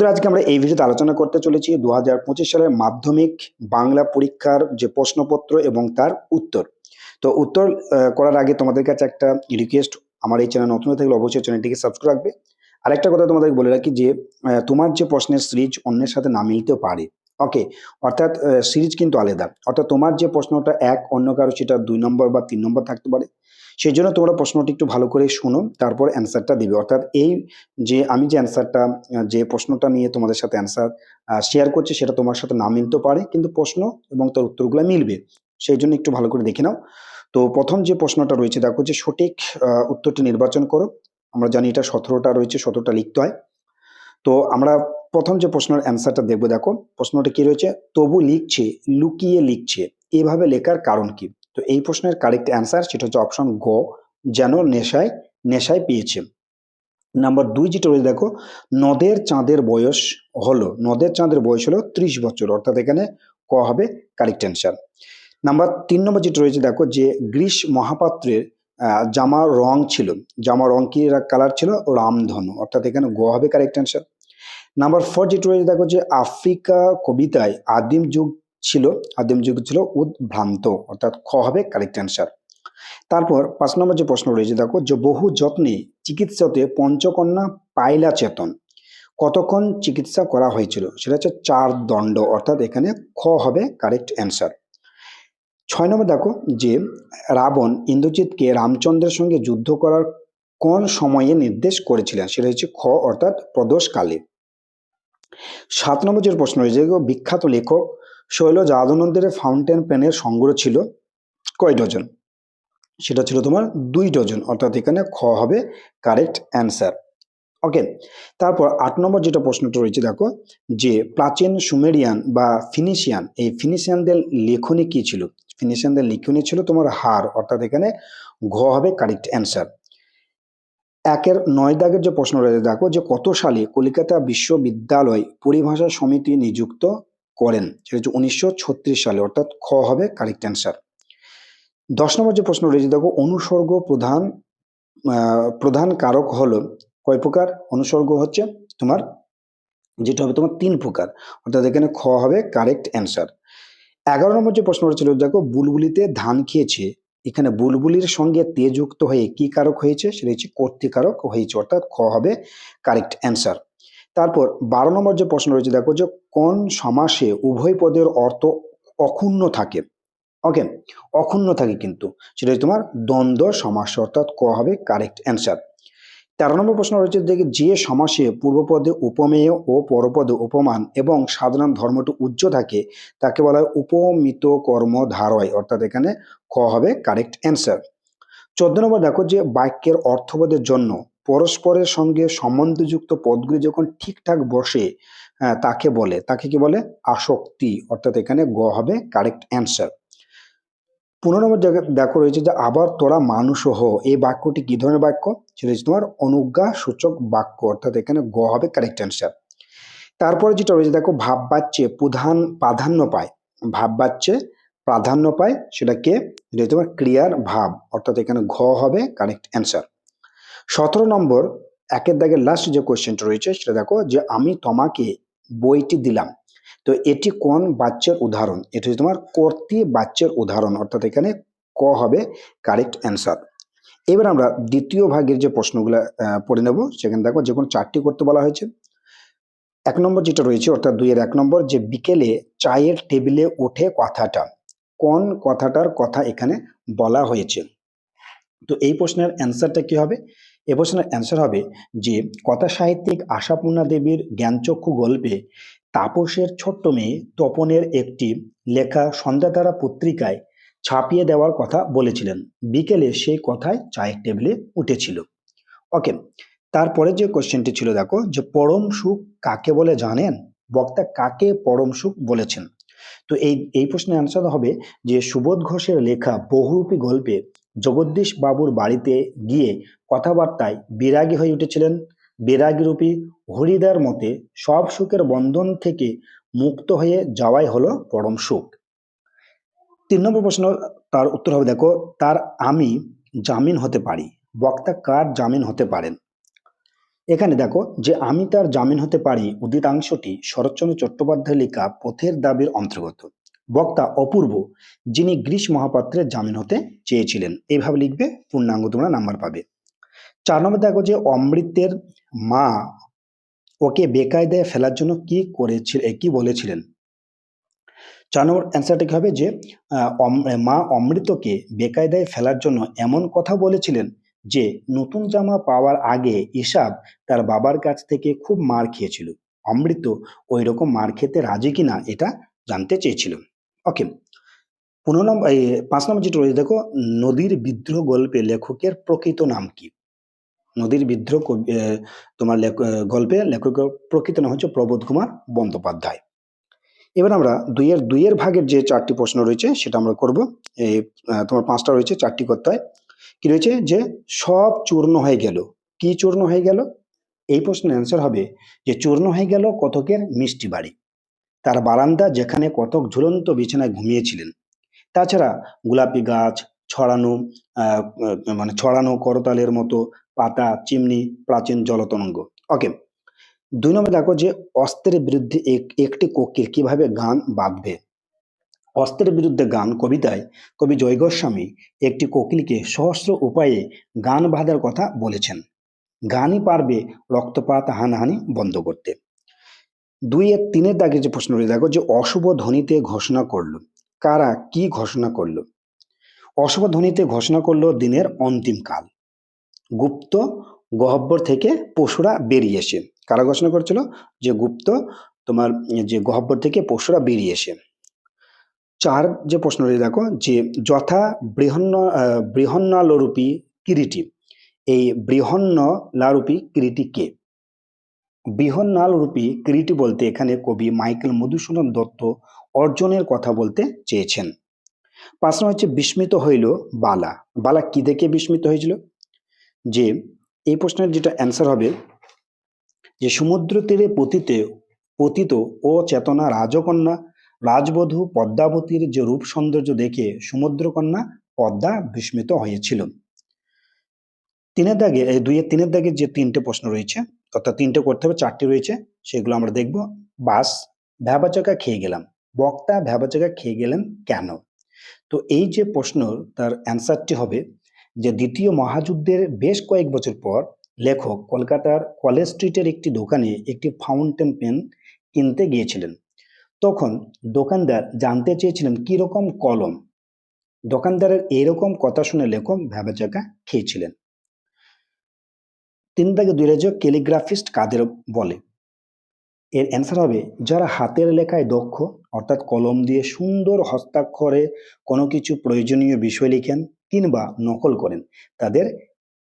বন্ধুরা, আজকে আমরা এই ভিডিওতে আলোচনা করতে চলেছি দু হাজার পঁচিশ সালের মাধ্যমিক বাংলা পরীক্ষার যে প্রশ্নপত্র এবং তার উত্তর। তো উত্তর করার আগে তোমাদের কাছে একটা রিকোয়েস্ট আমার এই চ্যানেল নতুন থাকলে অবশ্যই চ্যানেলটিকে সাবস্ক্রাইব রাখবে। আরেকটা কথা তোমাদের বলে রাখি যে তোমার যে প্রশ্নের সিরিজ অন্যের সাথে না মিলতেও পারে। ওকে অর্থাৎ সিরিজ কিন্তু আলাদা। অর্থাৎ তোমার যে প্রশ্নটা এক, অন্য কারও সেটা দুই নম্বর বা তিন নম্বর থাকতে পারে। সেই জন্য তোমরা প্রশ্নটি একটু ভালো করে শুনো, তারপর অ্যান্সারটা দিবে। অর্থাৎ এই যে আমি যে অ্যান্সারটা যে প্রশ্নটা নিয়ে তোমাদের সাথে অ্যান্সার শেয়ার করছি সেটা তোমার সাথে না মিলতেও পারে, কিন্তু প্রশ্ন এবং তার উত্তরগুলো মিলবে। সেই জন্য একটু ভালো করে দেখে নাও। তো প্রথম যে প্রশ্নটা রয়েছে, দেখো যে সঠিক উত্তরটি নির্বাচন করো। আমরা জানি এটা সতেরোটা রয়েছে, সতেরোটা লিখতে হয়। তো আমরা প্রথম যে প্রশ্নের অ্যান্সারটা দেখব, দেখো। প্রশ্নটা কি রয়েছে? তবু লিখছে, লুকিয়ে লিখছে। এভাবে লেখার কারণ কি? তো এই প্রশ্নের কারেক্ট অ্যান্সার সেটা হচ্ছে অপশন গ, যেন নেশায় নেশায় পেয়েছে। নাম্বার দুই যেটা রয়েছে, দেখো, নদের চাঁদের বয়স হলো, নদের চাঁদের বয়স হলো ত্রিশ বছর, অর্থাৎ এখানে ক হবে কারেক্ট অ্যান্সার নাম্বার তিন নম্বর যেটা রয়েছে, দেখো, যে গ্রীষ মহাপাত্রের জামার রং ছিল। জামার রং কি কালার ছিল? রামধনু, অর্থাৎ এখানে গ হবে কারেক্ট অ্যান্সার নাম্বার ফোর যেটা রয়েছে দেখো যে আফ্রিকা কবিতায় আদিম যুগ ছিল, আদিম যুগ ছিল উদ্ভ্রান্ত, অর্থাৎ খ হবে কারেক্ট অ্যান্সার তারপর পাঁচ নম্বর যে প্রশ্ন রয়েছে, দেখো যে বহু যত্নে চিকিৎসাতে পঞ্চকন্যা পাইলা চেতন, কতক্ষণ চিকিৎসা করা হয়েছিল? সেটা হচ্ছে চার দণ্ড, অর্থাৎ এখানে খ হবে কারেক্ট অ্যান্সার ছয় নম্বর দেখো যে রাবণ ইন্দ্রজিৎকে রামচন্দ্রের সঙ্গে যুদ্ধ করার কোন সময়ে নির্দেশ করেছিলেন? সেটা হচ্ছে খ, অর্থাৎ প্রদোষকালে। সাত নম্বর যে প্রশ্ন রয়েছে বিখ্যাত লেখক শৈল যাদনন্দের ফাউন্টেন পেনের সংগ্রহ ছিল কয় ডজন? সেটা ছিল তোমার দুই ডজন, অর্থাৎ এখানে খ হবে কারেক্ট অ্যান্সার। ওকে, তারপর আট নম্বর যেটা প্রশ্নটা রয়েছে, দেখো, যে প্রাচীন সুমেরিয়ান বা ফিনিশিয়ান, এই ফিনিশিয়ানদের লেখনী কি ছিল? ফিনিশিয়ানদের লেখনী ছিল তোমার হার, অর্থাৎ এখানে ঘ হবে কারেক্ট অ্যান্সার। একের নয় দাগের যে প্রশ্ন রয়েছে, দেখো যে কত সালে কলকাতা বিশ্ববিদ্যালয় পরিভাষা সমিতি নিযুক্ত করেন? সেটা হচ্ছে উনিশশো ছত্রিশ সালে, অর্থাৎ খ হবে কারেক্ট অ্যান্সার দশ নম্বর যে প্রশ্ন রয়েছে, দেখো অনুসর্গ প্রধান প্রধান কারক হলো কয় প্রকার? অনুসর্গ হচ্ছে তোমার, যেটা হবে তোমার তিন প্রকার, অর্থাৎ এখানে খ হবে কারেক্ট অ্যান্সার এগারো নম্বর যে প্রশ্ন ছিল দেখো বুলবুলিতে ধান খেয়েছে এখানে বুলবুলির সঙ্গে তে যুক্ত হয়ে কি কারক হয়েছে সেটা হচ্ছে কর্তৃকারক হয়েছে, অর্থাৎ খ হবে কারেক্ট অ্যান্সার তারপর বারো নম্বর যে প্রশ্ন রয়েছে, দেখো যে কোন সমাসে উভয় পদের অর্থ অক্ষুণ্ণ থাকে? ওকে অক্ষুণ্ণ থাকে কিন্তু। সেটা তোমার দ্বন্দ্ব সমাস, অর্থাৎ ক হবে কারেক্ট অ্যান্সার তেরো নম্বর প্রশ্ন রয়েছে, দেখি যে সমাসে পূর্বপদে উপমেয় ও পরপদে উপমান এবং সাধারণ ধর্মটি উচ্চ থাকে, তাকে বলা হয় উপমিত কর্ম ধারয়, অর্থাৎ এখানে ক হবে কারেক্ট অ্যান্সার চোদ্দ নম্বর দেখো যে বাক্যের অর্থবোধের জন্য পরস্পরের সঙ্গে সম্বন্ধযুক্ত পদগুলি যখন ঠিকঠাক বসে তাকে বলে, তাকে কি বলে? আসক্তি, অর্থাৎ এখানে গ হবে কারেক্ট অ্যান্সার পনেরো নম্বর জায়গায় দেখো রয়েছে যে, আবার তোরা মানুষ হো এই বাক্যটি কি ধরনের বাক্য? সেটা হচ্ছে তোমার অনুজ্ঞা সূচক বাক্য, অর্থাৎ এখানে গ হবে কারেক্ট অ্যান্সার তারপরে যেটা রয়েছে, দেখো ভাব বাচ্চে প্রধান প্রাধান্য পায়। ভাব বাচ্চে প্রাধান্য পায়, সেটা কে? এটা হচ্ছে তোমার ক্রিয়ার ভাব, অর্থাৎ এখানে ঘ হবে কারেক্ট অ্যান্সার সতেরো নম্বর, একের দাগের লাস্ট যে কোয়েশ্চেনটা রয়েছে, সেটা দেখো যে, আমি তোমাকে বইটি দিলাম। তো এটি কোন বাচ্চার উদাহরণ? এটি হচ্ছে তোমার কর্তৃ বাচ্চার উদাহরণ, অর্থাৎ এখানে ক হবে কারেক্ট অ্যান্সার। এবার আমরা দ্বিতীয় ভাগের যে প্রশ্নগুলো পড়ে নেব, সেখানে দেখো যে কোনো চারটি করতে বলা হয়েছে। এক নম্বর যেটা রয়েছে, অর্থাৎ দুইয়ের এক নম্বর, যে বিকেলে চায়ের টেবিলে ওঠে কথাটা। কোন কথাটার কথা এখানে বলা হয়েছে? তো এই প্রশ্নের অ্যান্সারটা কি হবে? এই প্রশ্নের অ্যান্সার হবে যে, কথা সাহিত্যিক আশাপূর্ণা দেবীর জ্ঞানচক্ষু গল্পে তাপসের ছোট্ট মেয়ে তপনের একটি লেখা সন্ধ্যাতারা পত্রিকায় ছাপিয়ে দেওয়ার কথা বলেছিলেন। বিকেলে সেই কথায় চায়ের টেবিলে উঠেছিল। ওকে তারপরে যে কোশ্চেনটি ছিল দেখো, যে পরম সুখ কাকে বলে জানেন? বক্তা কাকে পরম সুখ বলেছেন? তো এই এই প্রশ্নের অ্যান্সার হবে যে, সুবোধ ঘোষের লেখা বহুরূপী গল্পে জগদীশ বাবুর বাড়িতে গিয়ে কথাবার্তায় বিরাগী হয়ে উঠেছিলেন। বিরাগীরূপী হরিদার মতে সব সুখের বন্ধন থেকে মুক্ত হয়ে যাওয়াই হলো পরম সুখ। তিন নম্বর প্রশ্ন তার উত্তর হবে, দেখো, তার আমি জামিন হতে পারি। বক্তা কার জামিন হতে পারেন? এখানে দেখো, যে আমি তার জামিন হতে পারি, উদিতাংশটি শরৎচন্দ্র চট্টোপাধ্যায় লেখা পথের দাবির অন্তর্গত। বক্তা অপূর্ব, যিনি গ্রীষ মহাপাত্রের জামিন হতে চেয়েছিলেন। এইভাবে লিখবে পূর্ণাঙ্গ তোমরা নাম্বার পাবে। চার নম্বর দেখো যে অমৃতের মা ওকে বেকায়দায় ফেলার জন্য কি করেছিল, কি বলেছিলেন? চার নম্বর অ্যান্সারটা হবে যে মা অমৃতকে বেকায়দায় ফেলার জন্য এমন কথা বলেছিলেন যে, নতুন জামা পাওয়ার আগে ইসাব তার বাবার কাছ থেকে খুব মার খেয়েছিল। অমৃত ওই রকম মার খেতে রাজি কিনা এটা জানতে চেয়েছিল। ওকে, পনেরো নম্বর, এই পাঁচ নম্বর যেটা রয়েছে দেখো, নদীর বিদ্রোহ গল্পে লেখকের প্রকৃত নাম কি? নদীর বিদ্রোহ তোমার গল্পে লেখকের প্রকৃত নাম হচ্ছে প্রবোধ কুমার বন্দ্যোপাধ্যায়। এবার আমরা দুইয়ের দুইয়ের ভাগের যে চারটি প্রশ্ন রয়েছে, সেটা আমরা করব। এই তোমার পাঁচটা রয়েছে, চারটি করতে হয়। কি রয়েছে? যে সব চূর্ণ হয়ে গেল। কি চূর্ণ হয়ে গেল? এই প্রশ্নের অ্যান্সার হবে যে চূর্ণ হয়ে গেল কতকের? মিষ্টি বাড়ি। তার বারান্দা যেখানে কতক ঝুলন্ত বিছানায় ঘুমিয়েছিলেন। তাছাড়া গোলাপি গাছ, ছড়ানো মানে ছড়ানো করতালের মতো পাতা, চিমনি, প্রাচীন জলতরঙ্গ। ওকে দুই নম্বর দেখো যে অস্ত্রের বিরুদ্ধে এক- একটি কোকিল কীভাবে গান বাঁধবে? অস্ত্রের বিরুদ্ধে গান কবিতায় কবি জয় গোস্বামী একটি কোকিলকে সহস্র উপায়ে গান বাঁধার কথা বলেছেন। গানই পারবে রক্তপাত, হানাহানি বন্ধ করতে। দুই এক তিনের দাগে যে প্রশ্ন রয়েছে দেখো যে অশুভ ধ্বনিতে ঘোষণা করল। কারা? কি ঘোষণা করল? অশুভ ধ্বনিতে ঘোষণা করল দিনের অন্তিম কাল। গুপ্ত গহ্বর থেকে পশুরা বেরিয়ে এসে। কারা ঘোষণা করেছিল? যে গুপ্ত তোমার যে গহব্বর থেকে পশুরা বেরিয়ে এসে। চার যে প্রশ্ন রয়েছে দেখো যে যথা বৃহন্ন বৃহন্নলরূপী কিরিটি। এই বৃহন্নলারূপী কিরিটি কে? বৃহন্নালরূপী কিরিটি বলতে এখানে কবি মাইকেল মধুসূদন দত্ত অর্জনের কথা বলতে চেয়েছেন। প্রশ্ন হচ্ছে, বিস্মিত হইল বালা? বালা কি দেখে বিস্মিত হয়েছিল? যে, এই প্রশ্নের যেটা অ্যান্সার হবে, যে সমুদ্র তীরে পতিতে, পতিত ও চেতনা রাজকন্যা, রাজবধূ পদ্মাবতীর যে রূপ সৌন্দর্য দেখে সমুদ্রকন্যা পদ্মা বিস্মিত হয়েছিল। তিনের দাগে দুইয়ের তিনের দাগে যে তিনটে প্রশ্ন রয়েছে অর্থাৎ তিনটে করতে হবে, চারটি রয়েছে, সেগুলো আমরা দেখব। বাস, ভ্যাবাচাকা খেয়ে গেলাম। বক্তা, ভ্যাবাচাকা খেয়ে গেলেন কেন? তো এই যে প্রশ্ন, তার অ্যান্সারটি হবে যে দ্বিতীয় মহাযুদ্ধের বেশ কয়েক বছর পর লেখক কলকাতার কলেজ স্ট্রিটের একটি দোকানে একটি ফাউন্টেন পেন কিনতে গিয়েছিলেন। তখন দোকানদার জানতে চেয়েছিলেন কি রকম কলম? দোকানদারের এরকম কথা শুনে লেখক ভ্যাবাচাকা খেয়েছিলেন। তিন থেকে দুই রাজ্য ক্যালিগ্রাফিস্ট কাদের বলে। এর অ্যান্সার হবে, যারা হাতের লেখায় দক্ষ, অর্থাৎ কলম দিয়ে সুন্দর হস্তাক্ষরে কোনো কিছু প্রয়োজনীয় বিষয় লিখেন কিংবা নকল করেন, তাদের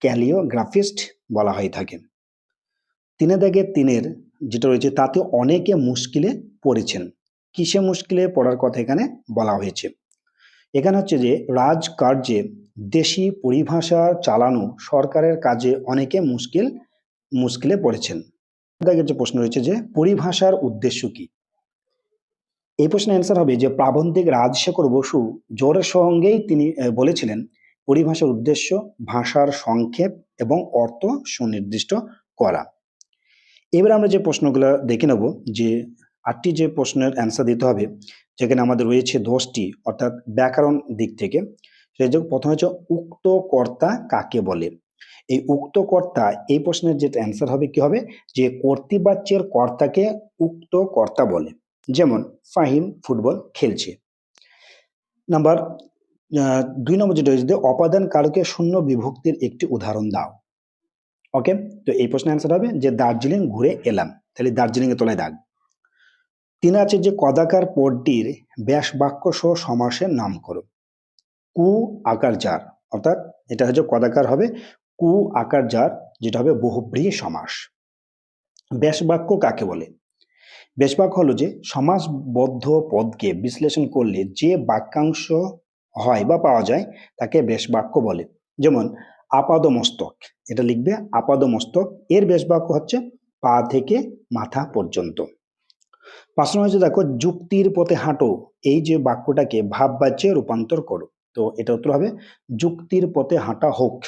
ক্যালিওগ্রাফিস্ট বলা হয়ে থাকে। তিনে দাগে তিনের, যেটা রয়েছে, তাতে অনেকে মুশকিলে পড়েছেন। কিসে মুশকিলে পড়ার কথা এখানে বলা হয়েছে? এখানে হচ্ছে যে রাজকার্যে দেশি পরিভাষা চালানো সরকারের কাজে অনেকে মুশকিল, মুশকিলে পড়েছেন। যে প্রশ্ন রয়েছে যে পরিভাষার উদ্দেশ্য কি? এই প্রশ্নের অ্যান্সার হবে যে প্রাবন্ধিক রাজশেখর বসু জোরের সঙ্গেই তিনি বলেছিলেন, পরিভাষার উদ্দেশ্য ভাষার সংক্ষেপ এবং অর্থ সুনির্দিষ্ট করা। এবার আমরা যে প্রশ্নগুলো দেখে নেব যে আটটি যে প্রশ্নের অ্যান্সার দিতে হবে, যেখানে আমাদের রয়েছে দশটি, অর্থাৎ ব্যাকরণ দিক থেকে সেই যে প্রথম হচ্ছে উক্ত কর্তা কাকে বলে? এই উক্ত কর্তা এই প্রশ্নের যেটা অ্যান্সার হবে কি হবে? যে কর্তৃবাচ্যের কর্তাকে উক্ত কর্তা বলে। যেমন, ফাহিম ফুটবল খেলছে। নাম্বার দুই নম্বর যেটা হচ্ছে অপাদান কারকে শূন্য বিভক্তির একটি উদাহরণ দাও। ওকে তো এই প্রশ্নের অ্যান্সার হবে যে দার্জিলিং ঘুরে এলাম। তাহলে দার্জিলিং এর তলায় দাগ। তিন আছে যে কদাকার পদটির ব্যাস বাক্য সহ সমাসের নাম করো কু আকার যার, অর্থাৎ এটা হচ্ছে কদাকার হবে কু আকার যার, যেটা হবে বহুব্রীহি সমাস। ব্যাস বাক্য কাকে বলে? ব্যাস বাক্য হলো যে সমাসবদ্ধ পদকে বিশ্লেষণ করলে যে বাক্যাংশ হয় বা পাওয়া যায়, তাকে ব্যাস বাক্য বলে। যেমন, আপাদমস্তক, এটা লিখবে আপাদমস্তক। এর ব্যাস বাক্য হচ্ছে পা থেকে মাথা পর্যন্ত। পাঁচ নম্বর হচ্ছে দেখো, যুক্তির পথে হাঁটো, এই যে বাক্যটাকে ভাব বাচ্যে রূপান্তর করো, তো এটা উত্তর হবে, যুক্তির পথে হাঁটা হোক।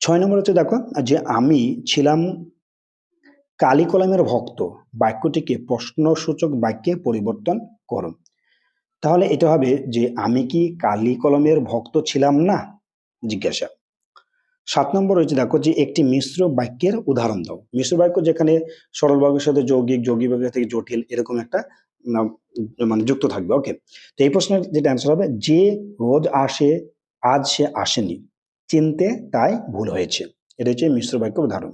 ছয় নম্বর হচ্ছে, দেখো, যে আমি ছিলাম কালী কলমের ভক্ত, বাক্যটিকে প্রশ্নসূচক বাক্যে পরিবর্তন করো। তাহলে এটা হবে যে, আমি কি কালী কলমের ভক্ত ছিলাম না? জিজ্ঞাসা। সাত নম্বর হচ্ছে দেখো যে একটি মিশ্র বাক্যের উদাহরণ দাও। মিশ্র বাক্য যেখানে সরল বাক্যের সাথে যৌগিক যৌগিক বাক্য থেকে জটিল এরকম একটা মানে যুক্ত থাকবে ওকে তো এই প্রশ্নের যেটা অ্যান্সার হবে, যে রোজ আসে, আজ সে আসেনি, চিনতে তাই ভুল হয়েছে। এটা হচ্ছে মিশ্র বাক্য উদাহরণ।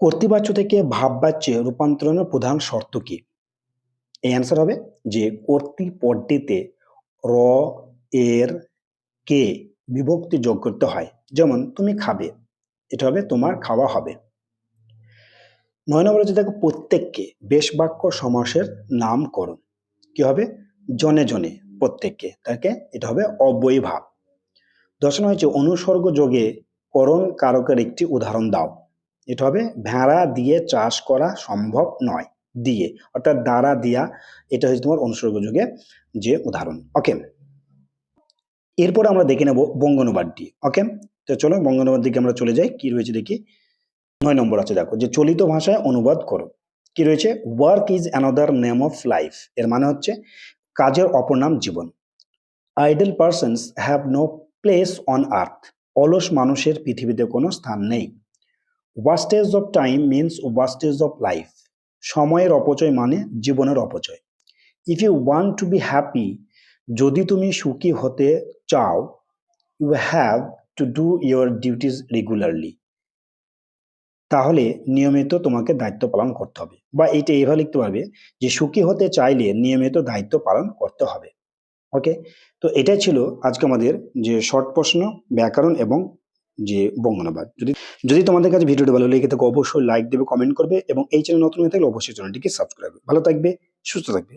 কর্তৃবাচ্য থেকে ভাববাচ্যে রূপান্তরণের প্রধান শর্ত কি? এই অ্যান্সার হবে যে কর্তৃ পদটিতে র, এর, কে বিভক্তি যোগ করতে হয়। যেমন, তুমি খাবে। এটা হবে তোমার খাওয়া হবে। নয় নম্বর হচ্ছে দেখো প্রত্যেককে বেশ বাক্য সমাসের নামকরণ। কি হবে? জনে জনে প্রত্যেককে। তাকে এটা হবে অব্যয়ী ভাব নম্বর হচ্ছে অনুসর্গ যোগে করণ কারকের একটি উদাহরণ দাও। এটা হবে ভেড়া দিয়ে চাষ করা সম্ভব নয়। দিয়ে, অর্থাৎ দ্বারা দিয়া, এটা হচ্ছে তোমার অনুসর্গ যুগে যে উদাহরণ। ওকে এরপর আমরা দেখে নেব বঙ্গানুবাদটি ওকে তো চলো বঙ্গানুবাদ দিকে আমরা চলে যাই, কি রয়েছে দেখি? নয় নম্বর আছে দেখো, যে চলিত ভাষায় অনুবাদ করো। কি রয়েছে? Work is another name of life এর মানে হচ্ছে কাজের অপর নাম জীবন। Idle persons have no place on earth অলস মানুষের পৃথিবীতে কোনো স্থান নেই। Wastage of time means wastage of life সময়ের অপচয় মানে জীবনের অপচয়। If you want to be happy যদি তুমি সুখী হতে চাও you have to do your duties regularly তাহলে নিয়মিত তোমাকে দায়িত্ব পালন করতে হবে। বা এইটা এইভাবে লিখতে পারবে যে সুখী হতে চাইলে নিয়মিত দায়িত্ব পালন করতে হবে। ওকে তো এটাই ছিল আজকে আমাদের যে শর্ট প্রশ্ন, ব্যাকরণ এবং যে বঙ্গনাবাদ। যদি যদি তোমাদের কাছে ভিডিওটি ভালো লেগে থাকে, অবশ্যই লাইক দেবে কমেন্ট করবে এবং এই চ্যানেল নতুন হয়ে থাকলে অবশ্যই চ্যানেলটিকে সাবস্ক্রাইব ভালো থাকবে, সুস্থ থাকবে।